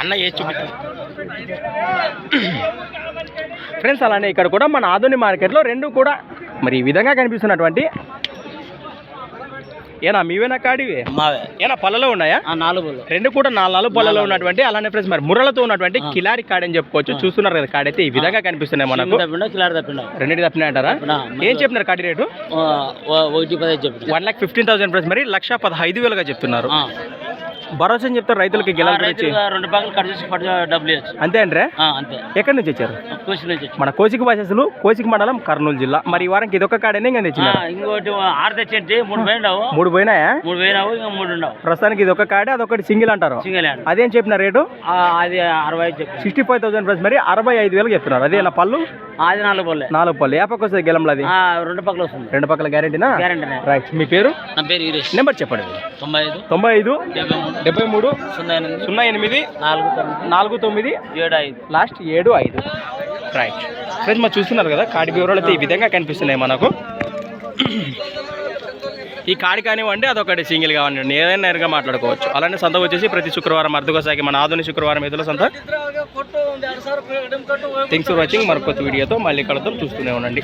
అన్న ఏ చూపించు ఫ్రెండ్స్ అలానే ఇక్కడ కూడా మన ఆధునిక మార్కెట్లో రెండు కూడా మరి ఈ విధంగా కనిపిస్తున్నటువంటి ఏనా మీవేనా కాడివి మావే ఏనా పళ్ళలో ఉన్నాయా? నాలుగు రెండు కూడా నాలుగు నాలుగు పళ్ళలో ఉన్నటువంటి అలానే ఫ్రెండ్స్ మరి ముర్రలతో ఉన్నటువంటి కిలారి కాడి అని చెప్పుకోవచ్చు. చూస్తున్నారు కదా కాడి అయితే ఈ విధంగా కనిపిస్తున్నాయి మనకు. కిలాడి తప్పిండా రెండింటి తప్పినాయి అంటారా? ఏం చెప్పినారు కాడి రేటు? ఒకటి పదహైదు one lakh fifteen thousand friends మరి లక్ష పదహైదు వేలుగా చెప్తున్నారు. భరోసా అని చెప్తారు రైతులకి గురించి రెండు ప్యాకెట్లు కట్ చేసి డబ్బులు ఇవ్వచ్చు. అంతే అంటే అంతే. ఎక్కడి నుంచి వచ్చారు? కోసి నుంచి వచ్చి. మన కోసిక భాషలు కోసిక మండలం కర్నూలు జిల్లా. మరి ఈ వారానికి ఇదొక కాడనే ఇంకా ఇంకోటి ఆరు తెచ్చేంటి? మూడు పోయినావు. మూడు పోయినాయా? మూడు పోయినావు ఇంకా మూడు ఉండవు. ప్రస్తుతానికి ఇది ఒక కాడే అదొకటి సింగిల్ అంటారు. సింగల్ అదేం చెప్పిన రేటు? అది అరవై సిక్స్టీ ఫైవ్ థౌసండ్ ప్లస్ మరి అరవై ఐదు వేలకు చెప్తున్నారు అదే పళ్ళు? అది నాలుగు పోలే నాలుగు పళ్ళు ఏ పక్క వస్తుంది గెలంలో అది? రెండు పక్కల వస్తుంది. రెండు పక్కల గ్యారెంటీనా గ్యారంటీ రైట్ మీ పేరు? నా పేరు వీరేష్ నెంబర్ చెప్పండి. తొంభై ఐదు. తొంభై ఐదు. డెబ్బై మూడు. సున్నా ఎనిమిది. సున్నా ఎనిమిది. నాలుగు తొమ్మిది. నాలుగు తొమ్మిది. ఏడు ఐదు. లాస్ట్ ఏడు ఐదు. రైట్ ఫ్రెండ్స్ మరి చూస్తున్నారు కదా కాడి వివరాలు అయితే ఈ విధంగా కనిపిస్తున్నాయి మనకు. ఈ కాడి కానివ్వండి అదొకటి సింగిల్ కానివ్వండి ఏదైనా నేరుగా మాట్లాడుకోవచ్చు. అలానే సంత వచ్చేసి ప్రతి శుక్రవారం అర్ధకోసాగి మన ఆధునిక శుక్రవారం ఎదుల సంత. థింగ్స్ ఫర్ వాచింగ్ మరొక వీడియోతో మళ్ళీ కలుద్దాం. చూస్తూనే ఉండండి.